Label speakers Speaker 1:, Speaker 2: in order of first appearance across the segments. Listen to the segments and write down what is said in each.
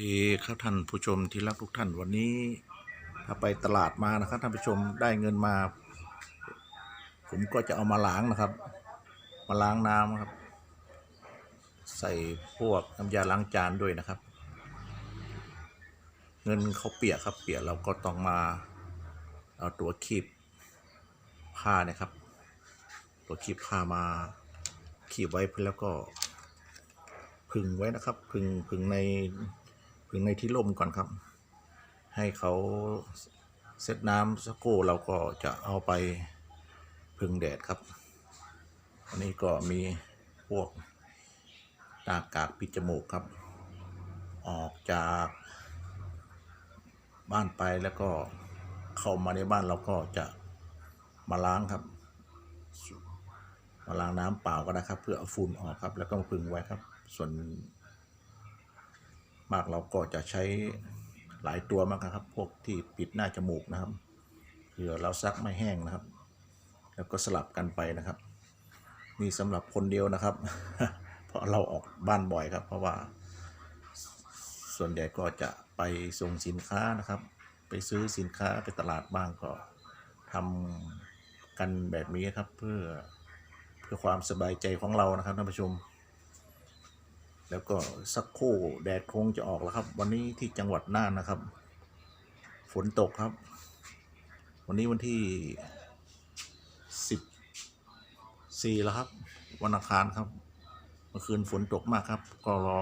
Speaker 1: ดีครับท่านผู้ชมที่รักทุกท่านวันนี้ ถ้าไปตลาดมานะครับท่านผู้ชมได้เงินมา ผมก็จะเอามาล้างนะครับ มาล้างน้ำครับ ใส่พวกน้ำยาล้างจานด้วยนะครับ เงินเขาเปียกครับเปียกเราก็ต้องมาเอาตัวคีบผ้าเนะครับ ตัวคีบผ้ามาคีบไว้เพื่อแล้วก็ พึ่งไว้นะครับ พึ่งพึ่งใน พึ่งในที่ร่มก่อนครับ ให้เขาเซตน้ำสักครู่เราก็จะเอาไปพึ่งแดดครับ อันนี้ก็มีพวกหน้ากากปิดจมูกครับ ออกจากบ้านไปแล้วก็เข้ามาในบ้านเราก็จะมาล้างครับ มาล้างน้ำเปล่าก็ได้ครับ เพื่อเอาฝุ่นออกครับ แล้วก็พึ่งไว้ครับ ส่วน มากเราก็จะใช้หลายตัวมากครับ พวกที่ปิดหน้าจมูกนะครับเผื่อเราซักไม่แห้งนะครับ แล้วก็สลับกันไปนะครับมีสำหรับคนเดียวนะครับ เพราะเราออกบ้านบ่อยครับ เพราะว่า ส่วนใหญ่ก็จะไปส่งสินค้านะครับ ไปซื้อสินค้าไปตลาดบ้างก็ทำกันแบบนี้ครับเพื่อเพื่อความสบายใจของเรานะครับท่านผู้ชม แล้วก็สักครู่แดดคงจะออกแล้วครับ วันนี้ที่จังหวัดน่านนะครับ ฝนตกครับ วันนี้วันที่สิบสี่แล้วครับ วันอังคารครับ เมื่อคืนฝนตกมากครับ ก็รอ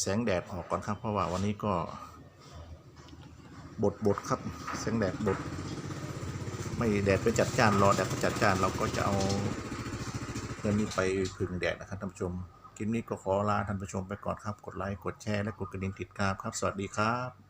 Speaker 1: แสงแดดออกก่อนครับ เพราะว่าวันนี้ก็บดบดครับ แสงแดดบด ไม่แดดไปจัดจ้านรอแดดไปจัดจ้านเราก็จะเอาเงินนี้ไปพึ่งแดดนะครับท่านผู้ชม คลิปนี้ก็ขอลาท่านผู้ชมไปก่อนครับ กดไลค์ กดแชร์ และกดกระดิ่งติดตามครับ สวัสดีครับ